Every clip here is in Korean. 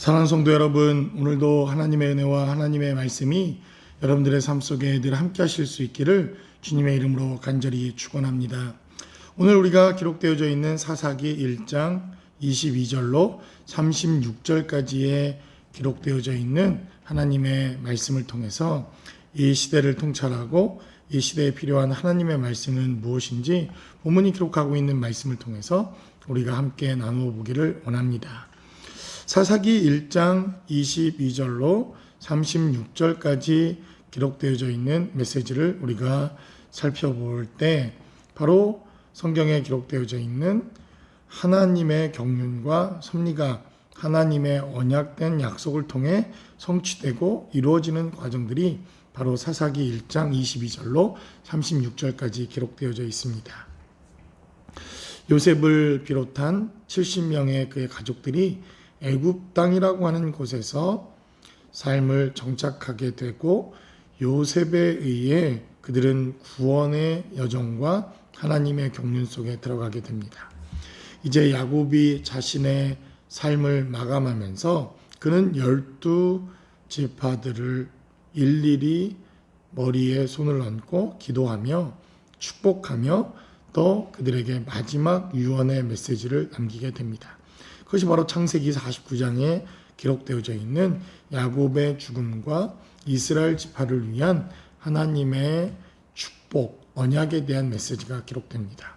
사랑하는 성도 여러분, 오늘도 하나님의 은혜와 하나님의 말씀이 여러분들의 삶 속에 늘 함께 하실 수 있기를 주님의 이름으로 간절히 축원합니다. 오늘 우리가 기록되어져 있는 사사기 1장 22절로 36절까지에 기록되어져 있는 하나님의 말씀을 통해서 이 시대를 통찰하고 이 시대에 필요한 하나님의 말씀은 무엇인지 본문이 기록하고 있는 말씀을 통해서 우리가 함께 나누어 보기를 원합니다. 사사기 1장 22절로 36절까지 기록되어져 있는 메시지를 우리가 살펴볼 때 바로 성경에 기록되어져 있는 하나님의 경륜과 섭리가 하나님의 언약된 약속을 통해 성취되고 이루어지는 과정들이 바로 사사기 1장 22절로 36절까지 기록되어져 있습니다. 요셉을 비롯한 70명의 그의 가족들이 애굽 땅이라고 하는 곳에서 삶을 정착하게 되고 요셉에 의해 그들은 구원의 여정과 하나님의 경륜 속에 들어가게 됩니다. 이제 야곱이 자신의 삶을 마감하면서 그는 열두 지파들을 일일이 머리에 손을 얹고 기도하며 축복하며 또 그들에게 마지막 유언의 메시지를 남기게 됩니다. 그것이 바로 창세기 49장에 기록되어져 있는 야곱의 죽음과 이스라엘 지파를 위한 하나님의 축복, 언약에 대한 메시지가 기록됩니다.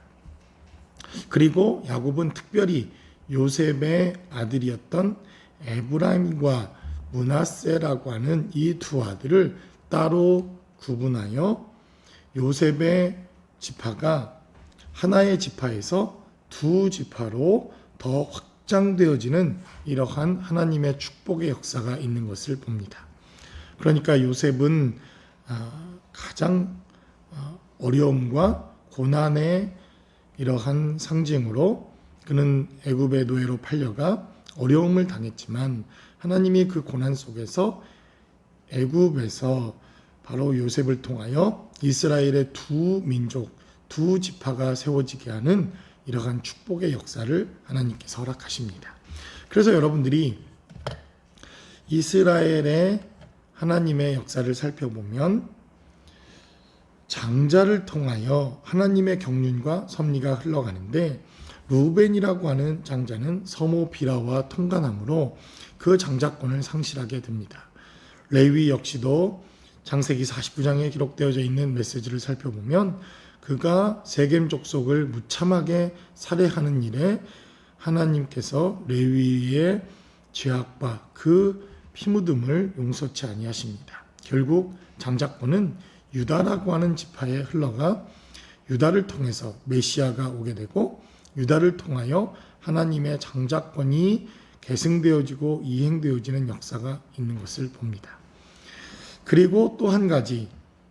그리고 야곱은 특별히 요셉의 아들이었던 에브라임과 문하세라고 하는 이 두 아들을 따로 구분하여 요셉의 지파가 하나의 지파에서 두 지파로 더 확 장되어지는 이러한 하나님의 축복의 역사가 있는 것을 봅니다. 그러니까 요셉은 아, 가장 아, 어려움과 고난의 이러한 상징으로 그는 애굽의 노예로 팔려가 어려움을 당했지만 하나님이 그 고난 속에서 애굽에서 바로 요셉을 통하여 이스라엘의 두 민족, 두 지파가 세워지게 하는 이러한 축복의 역사를 하나님께서 허락하십니다. 그래서 여러분들이 이스라엘의 하나님의 역사를 살펴보면 장자를 통하여 하나님의 경륜과 섭리가 흘러가는데 루벤이라고 하는 장자는 서모 비라와 통관함으로 그 장자권을 상실하게 됩니다. 레위 역시도 장세기 49장에 기록되어져 있는 메시지를 살펴보면 그가 세겜 족속을 무참하게 살해하는 일에 하나님께서 레위의 죄악과 그 피묻음을 용서치 아니하십니다. 결국 장자권은 유다라고 하는 지파에 흘러가 유다를 통해서 메시아가 오게 되고 유다를 통하여 하나님의 장자권이 계승되어지고 이행되어지는 역사가 있는 것을 봅니다. 그리고 또 한 가지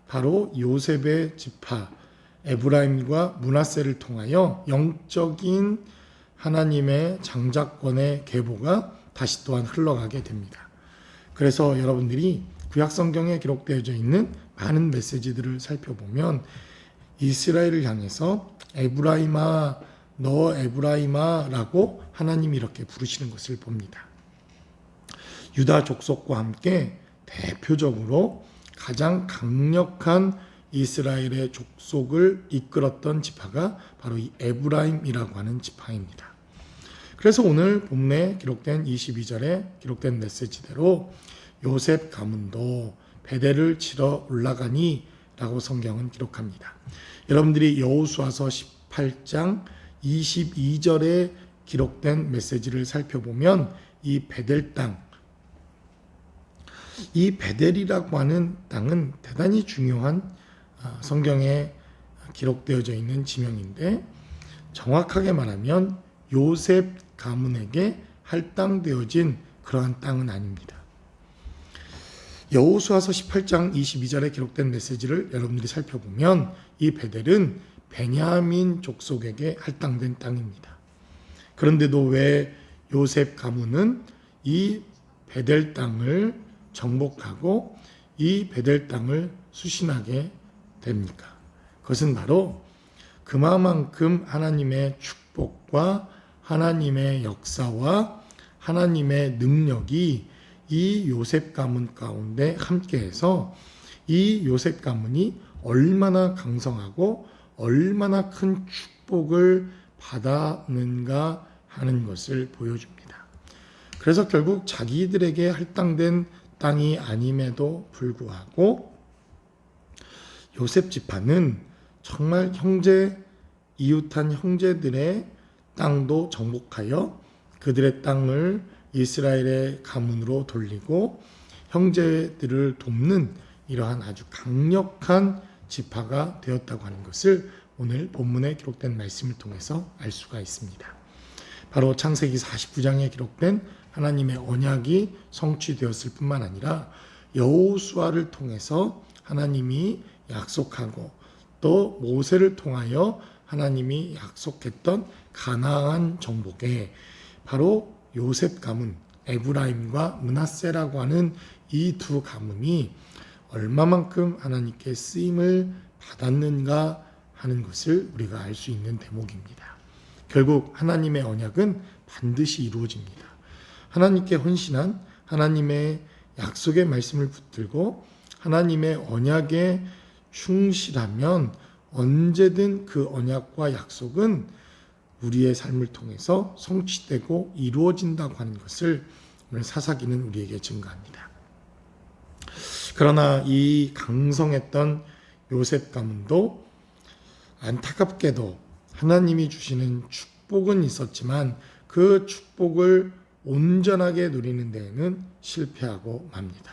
바로 요셉의 지파 에브라임과 문하세를 통하여 영적인 하나님의 장자권의 계보가 다시 또한 흘러가게 됩니다. 그래서 여러분들이 구약 성경에 기록되어져 있는 많은 메시지들을 살펴보면 이스라엘을 향해서 에브라임아 너 에브라임아라고 하나님이 이렇게 부르시는 것을 봅니다. 유다 족속과 함께 대표적으로 가장 강력한 이스라엘의 족속을 이끌었던 지파가 바로 이 에브라임이라고 하는 지파입니다. 그래서 오늘 본문에 기록된 22절에 기록된 메시지대로 요셉 가문도 베델을 치러 올라가니 라고 성경은 기록합니다. 여러분들이 여호수아서 18장 22절에 기록된 메시지를 살펴보면 이 베델 땅, 이 베델이라고 하는 땅은 대단히 중요한 아, 성경에 기록되어져 있는 지명인데 정확하게 말하면 요셉 가문에게 할당되어진 그러한 땅은 아닙니다. 여호수아서 18장 22절에 기록된 메시지를 여러분들이 살펴보면 이 베델은 베냐민 족속에게 할당된 땅입니다. 그런데도 왜 요셉 가문은 이 베델 땅을 정복하고 이 베델 땅을 수신하게 됩니까? 그것은 바로 그만큼 하나님의 축복과 하나님의 역사와 하나님의 능력이 이 요셉 가문 가운데 함께해서 이 요셉 가문이 얼마나 강성하고 얼마나 큰 축복을 받았는가 하는 것을 보여줍니다. 그래서 결국 자기들에게 할당된 땅이 아님에도 불구하고 요셉 지파는 정말 형제 이웃한 형제들의 땅도 정복하여 그들의 땅을 이스라엘의 가문으로 돌리고 형제들을 돕는 이러한 아주 강력한 지파가 되었다고 하는 것을 오늘 본문에 기록된 말씀을 통해서 알 수가 있습니다. 바로 창세기 49장에 기록된 하나님의 언약이 성취되었을 뿐만 아니라 여호수아를 통해서 하나님이 약속하고 또 모세를 통하여 하나님이 약속했던 가나안 정복에 바로 요셉 가문 에브라임과 문하세라고 하는 이 두 가문이 얼마만큼 하나님께 쓰임을 받았는가 하는 것을 우리가 알 수 있는 대목입니다. 결국 하나님의 언약은 반드시 이루어집니다. 하나님께 헌신한 하나님의 약속의 말씀을 붙들고 하나님의 언약에 충실하면 언제든 그 언약과 약속은 우리의 삶을 통해서 성취되고 이루어진다고 하는 것을 오늘 사사기는 우리에게 증거합니다. 그러나 이 강성했던 요셉 가문도 안타깝게도 하나님이 주시는 축복은 있었지만 그 축복을 온전하게 누리는 데에는 실패하고 맙니다.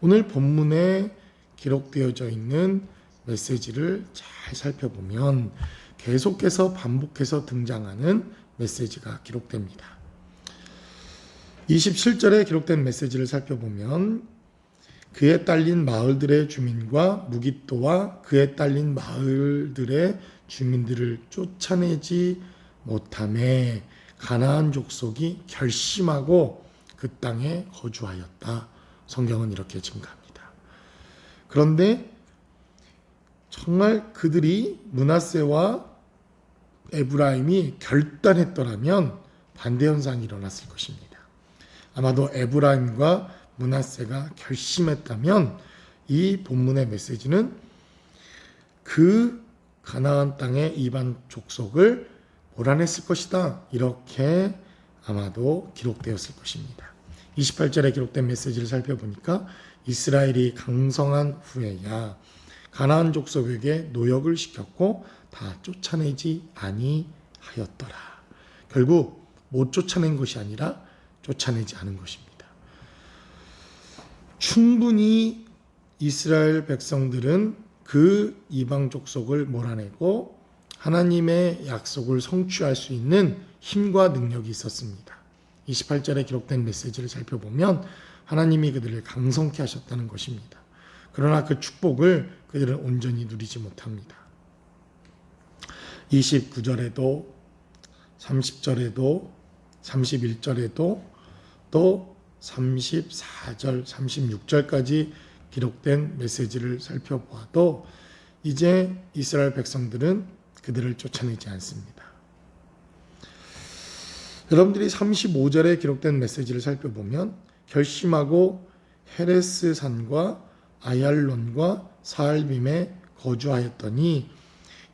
오늘 본문에 기록되어져 있는 메시지를 잘 살펴보면 계속해서 반복해서 등장하는 메시지가 기록됩니다. 27절에 기록된 메시지를 살펴보면 그에 딸린 마을들의 주민과 무기또와 그에 딸린 마을들의 주민들을 쫓아내지 못함에 가나안 족속이 결심하고 그 땅에 거주하였다. 성경은 이렇게 증가합니다. 그런데 정말 그들이 문하세와 에브라임이 결단했더라면 반대 현상이 일어났을 것입니다. 아마도 에브라임과 문하세가 결심했다면 이 본문의 메시지는 그 가나안 땅의 이반 족속을 몰아냈을 것이다. 이렇게 아마도 기록되었을 것입니다. 28절에 기록된 메시지를 살펴보니까 이스라엘이 강성한 후에야 가나안 족속에게 노역을 시켰고 다 쫓아내지 아니하였더라. 결국 못 쫓아낸 것이 아니라 쫓아내지 않은 것입니다. 충분히 이스라엘 백성들은 그 이방 족속을 몰아내고 하나님의 약속을 성취할 수 있는 힘과 능력이 있었습니다. 28절에 기록된 메시지를 살펴보면 하나님이 그들을 강성케 하셨다는 것입니다. 그러나 그 축복을 그들은 온전히 누리지 못합니다. 29절에도 30절에도 31절에도 또 34절, 36절까지 기록된 메시지를 살펴보아도 이제 이스라엘 백성들은 그들을 쫓아내지 않습니다. 여러분들이 35절에 기록된 메시지를 살펴보면 결심하고 헤레스 산과 아얄론과 사알빔에 거주하였더니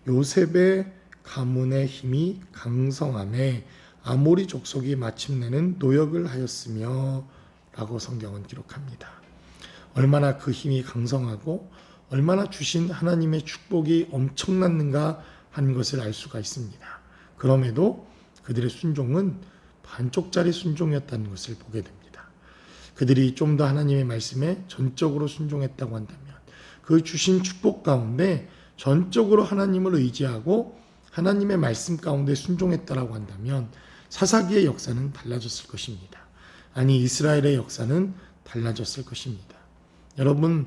요셉의 가문의 힘이 강성함에 아모리 족속이 마침내는 노역을 하였으며 라고 성경은 기록합니다. 얼마나 그 힘이 강성하고 얼마나 주신 하나님의 축복이 엄청났는가 하는 것을 알 수가 있습니다. 그럼에도 그들의 순종은 반쪽짜리 순종이었다는 것을 보게 됩니다. 그들이 좀 더 하나님의 말씀에 전적으로 순종했다고 한다면 그 주신 축복 가운데 전적으로 하나님을 의지하고 하나님의 말씀 가운데 순종했다라고 한다면 사사기의 역사는 달라졌을 것입니다. 아니 이스라엘의 역사는 달라졌을 것입니다. 여러분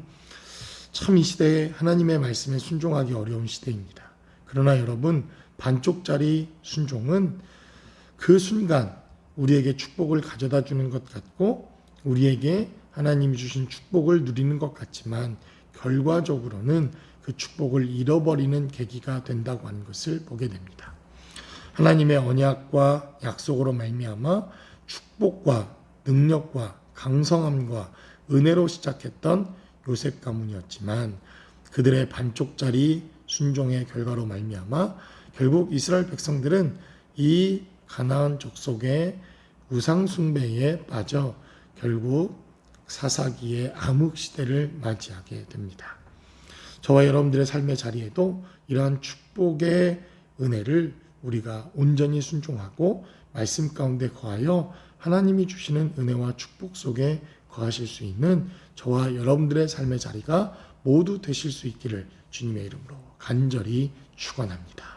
참 이 시대에 하나님의 말씀에 순종하기 어려운 시대입니다. 그러나 여러분 반쪽짜리 순종은 그 순간 우리에게 축복을 가져다 주는 것 같고 우리에게 하나님이 주신 축복을 누리는 것 같지만 결과적으로는 그 축복을 잃어버리는 계기가 된다고 하는 것을 보게 됩니다. 하나님의 언약과 약속으로 말미암아 축복과 능력과 강성함과 은혜로 시작했던 요셉 가문이었지만 그들의 반쪽짜리 순종의 결과로 말미암아 결국 이스라엘 백성들은 이 가나안 족속의 우상 숭배에 빠져 결국 사사기의 암흑 시대를 맞이하게 됩니다. 저와 여러분들의 삶의 자리에도 이러한 축복의 은혜를 우리가 온전히 순종하고 말씀 가운데 거하여 하나님이 주시는 은혜와 축복 속에 거하실 수 있는 저와 여러분들의 삶의 자리가 모두 되실 수 있기를 주님의 이름으로 간절히 축원합니다.